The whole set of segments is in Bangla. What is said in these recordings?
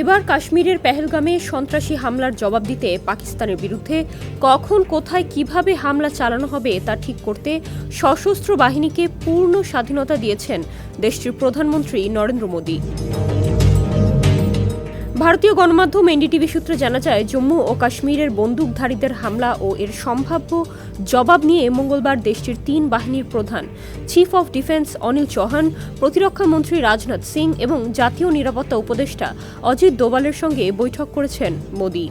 এবার কাশ্মীরের পেহেলগামে সন্ত্রাসী হামলার জবাব দিতে পাকিস্তানের বিরুদ্ধে কখন, কোথায়, কীভাবে হামলা চালানো হবে তা ঠিক করতে সশস্ত্র বাহিনীকে পূর্ণ স্বাধীনতা দিয়েছেন দেশটির প্রধানমন্ত্রী নরেন্দ্র মোদী। ভারতীয় গণমাধ্যম এনডিটিভি সূত্রে জানা যায়, জম্মু ও কাশ্মীরের বন্দুকধারীদের হামলা ও এর সম্ভাব্য জবাব নিয়ে মঙ্গলবার দেশটির তিন বাহিনীর প্রধান chief of defence Anil Chauhan, প্রতিরক্ষা মন্ত্রী রাজনাথ সিং এবং জাতীয় নিরাপত্তা উপদেষ্টা অজিত দোভালের সঙ্গে বৈঠক করেছেন মোদী।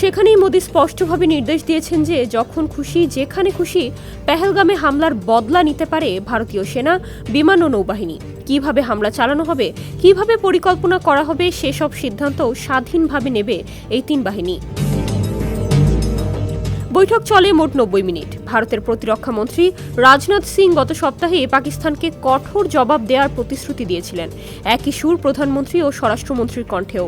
সেখানেই মোদী স্পষ্টভাবে নির্দেশ দিয়েছেন যে যখন খুশি, যেখানে খুশি পেহেলগামে হামলার বদলা নিতে পারে ভারতীয় সেনা, বিমান ও নৌবাহিনী। কীভাবে হামলা চালানো হবে, কীভাবে পরিকল্পনা করা হবে, সেসব সিদ্ধান্ত স্বাধীনভাবে নেবে এই তিন বাহিনী। বৈঠক চলে মোট নব্বই মিনিট। ভারতের প্রতিরক্ষা মন্ত্রী রাজনাথ সিং গত সপ্তাহে পাকিস্তানকে কঠোর জবাব দেওয়ার প্রতিশ্রুতি দিয়েছিলেন। একই সুর প্রধানমন্ত্রী ও স্বরাষ্ট্রমন্ত্রীর কণ্ঠেও।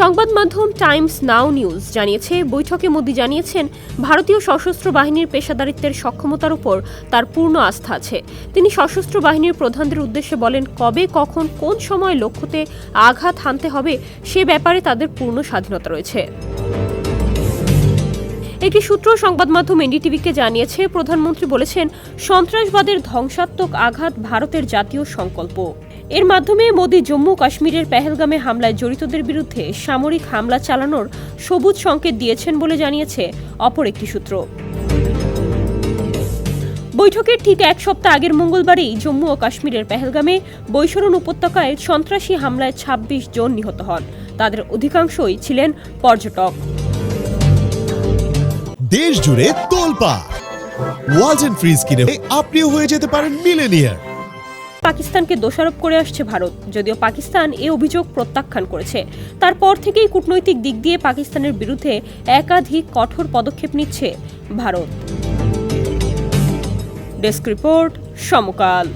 সংবাদ মাধ্যম টাইমস নাও নিউজ জানিয়েছে, বৈঠকে মোদি জানিয়েছেন, ভারতীয় সশস্ত্র বাহিনীর পেশাদারিত্বের সক্ষমতার উপর তার পূর্ণ আস্থা আছে। তিনি সশস্ত্র বাহিনীর প্রধানদের উদ্দেশ্যে বলেন, কবে, কখন, কোন সময় লক্ষ্যতে আঘাত হানতে হবে সে ব্যাপারে তাদের পূর্ণ স্বাধীনতা রয়েছে। একটি সূত্র সংবাদ মাধ্যম এনডিটিভিকে জানিয়েছে, প্রধানমন্ত্রী বলেছেন, সন্ত্রাসবাদের ধ্বংসাত্মক আঘাত ভারতের জাতীয় সংকল্প। এর মাধ্যমে মোদী জম্মু কাশ্মীরের পেহেলগামে হামলায় জড়িতদের বিরুদ্ধে সামরিক হামলা চালানোর সবুজ সংকেত দিয়েছেন বলে জানিয়েছে অপর একটি সূত্র। বৈঠকের ঠিক এক সপ্তাহ আগের মঙ্গলবারেই জম্মু ও কাশ্মীরের পেহেলগামে বৈশরণ উপত্যকায় সন্ত্রাসী হামলায় ২৬ জন নিহত হন। তাদের অধিকাংশই ছিলেন পর্যটক। দেশ জুড়ে তোলপা ওয়ালটন ফ্রিজ কিনে আপনিও হয়ে যেতে পারেন মিলেনিয়ার। পাকিস্তানকে দোষারোপ করে আসছে ভারত, যদিও পাকিস্তান এ অভিযোগ প্রত্যাখ্যান করেছে। তারপর থেকেই কূটনৈতিক দিক দিয়ে পাকিস্তানের বিরুদ্ধে একাধিক কঠোর পদক্ষেপ নিচ্ছে ভারত। ডেস্ক রিপোর্ট সমকাল।